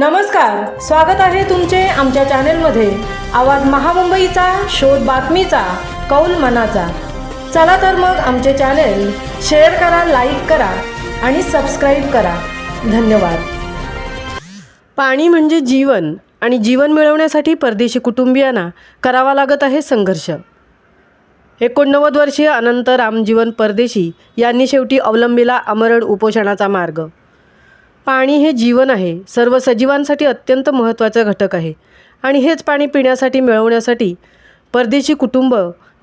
नमस्कार स्वागत आहे तुमचे आमच्या चॅनेलमध्ये. आवाज महामुंबईचा शोध बातमीचा कौल मनाचा. चला तर मग आमचे चॅनेल शेअर करा लाईक करा आणि सबस्क्राईब करा. धन्यवाद. पाणी म्हणजे जीवन आणि जीवन मिळवण्यासाठी परदेशी कुटुंबियांना करावा लागत आहे संघर्ष. एकोणनव्वद वर्षीय अनंत रामजीवन परदेशी यांनी शेवटी अवलंबिला अमरण उपोषणाचा मार्ग. पाणी हे जीवन आहे. सर्व सजीवांसाठी अत्यंत महत्त्वाचा घटक आहे. आणि हेच पाणी पिण्यासाठी मिळवण्यासाठी परदेशी कुटुंब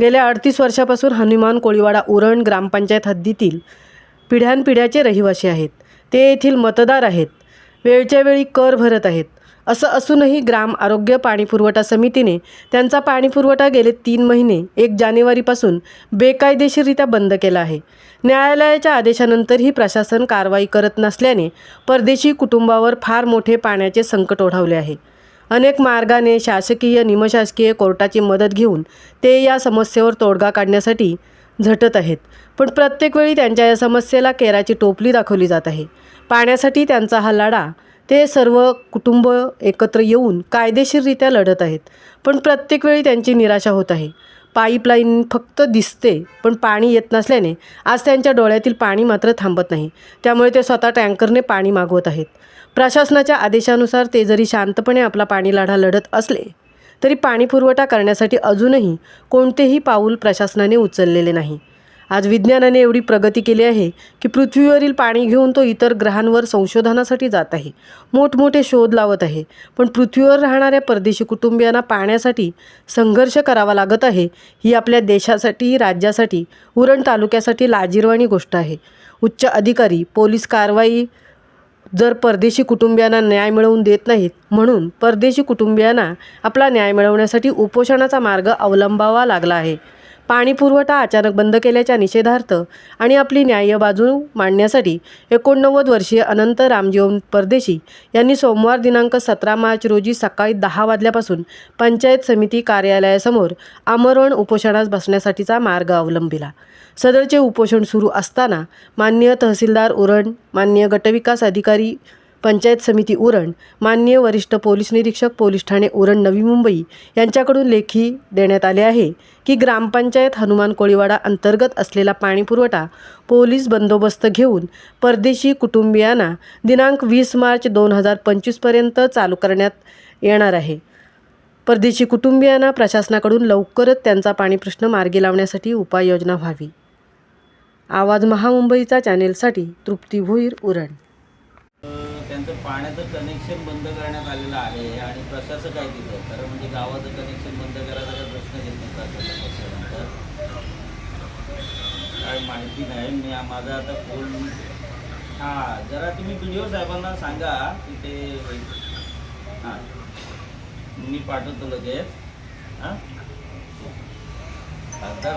गेल्या अडतीस वर्षापासून हनुमान कोळीवाडा उरण ग्रामपंचायत हद्दीतील पिढ्यानपिढ्याचे रहिवासी आहेत. ते येथील मतदार आहेत. वेळच्या वेळी कर भरत आहेत. असं असूनही ग्राम आरोग्य पाणीपुरवठा समितीने त्यांचा पाणीपुरवठा गेले तीन महिने एक जानेवारीपासून बेकायदेशीररित्या बंद केला आहे. न्यायालयाच्या आदेशानंतरही प्रशासन कारवाई करत नसल्याने परदेशी कुटुंबावर फार मोठे पाण्याचे संकट ओढावले आहे. अनेक मार्गाने शासकीय निमशासकीय कोर्टाची मदत घेऊन ते या समस्येवर तोडगा काढण्यासाठी झटत आहेत. पण प्रत्येक वेळी त्यांच्या या समस्येला केराची टोपली दाखवली जात आहे. पाण्यासाठी त्यांचा हा लढा ते सर्व कुटुंब एकत्र येऊन कायदेशीररित्या लढत आहेत. पण प्रत्येक वेळी त्यांची निराशा होत आहे. पाईपलाईन फक्त दिसते पण पाणी येत नसल्याने आज त्यांच्या डोळ्यातील पाणी मात्र थांबत नाही. त्यामुळे ते स्वतः टँकरने पाणी मागवत आहेत. प्रशासनाच्या आदेशानुसार ते जरी शांतपणे आपला पाणी लढा लढत असले तरी पाणी पुरवठा करण्यासाठी अजूनही कोणतेही पाऊल प्रशासनाने उचललेले नाही. आज विज्ञानाने एवढी प्रगती केली आहे की पृथ्वीवरील पाणी घेऊन तो इतर ग्रहांवर संशोधनासाठी जात आहे. मोठमोठे शोध लावत आहे. पण पृथ्वीवर राहणाऱ्या परदेशी कुटुंबियांना पाण्यासाठी संघर्ष करावा लागत आहे ही आपल्या देशासाठी राज्यासाठी उरण तालुक्यासाठी लाजिरवाणी गोष्ट आहे. उच्च अधिकारी पोलीस कारवाई जर परदेशी कुटुंबियांना न्याय मिळवून देत नाहीत म्हणून परदेशी कुटुंबियांना आपला न्याय मिळवण्यासाठी उपोषणाचा मार्ग अवलंबावा लागला आहे. पाणी पुरवठा अचानक बंद केल्याच्या निषेधार्थ आणि आपली न्याय्य बाजू मांडण्यासाठी एकोणनव्वद वर्षीय अनंत रामजीवन परदेशी यांनी सोमवार दिनांक सतरा मार्च रोजी सकाळी दहा वाजल्यापासून पंचायत समिती कार्यालयासमोर आमरण उपोषणास बसण्यासाठीचा मार्ग अवलंबिला. सदरचे उपोषण सुरू असताना माननीय तहसीलदार उरण माननीय गटविकास अधिकारी पंचायत समिती उरण माननीय वरिष्ठ पोलीस निरीक्षक पोलीस ठाणे उरण नवी मुंबई यांच्याकडून लेखी देण्यात आले आहे की ग्रामपंचायत हनुमान कोळीवाडा अंतर्गत असलेला पाणीपुरवठा पोलीस बंदोबस्त घेऊन परदेशी कुटुंबियांना दिनांक वीस मार्च दोन हजार पंचवीसपर्यंत चालू करण्यात येणार आहे. परदेशी कुटुंबियांना प्रशासनाकडून लवकरच त्यांचा पाणी प्रश्न मार्गी लावण्यासाठी उपाययोजना व्हावी. आवाज महामुंबईचा चॅनेलसाठी तृप्ती भोईर उरण. त्यांचं पाण्याचं कनेक्शन बंद करण्यात आलेलं आहे आणि प्रशासक आहे तिथं. खरं म्हणजे गावाचं कनेक्शन बंद करायचा काही प्रश्न येत नाही प्रशासनानंतर काय माहिती नाही. मी माझा आता फोन हां जरा तुम्ही व्हिडिओ साहेबांना सांगा. तिथे हां. मी पाठवतो लगेच. हां? आता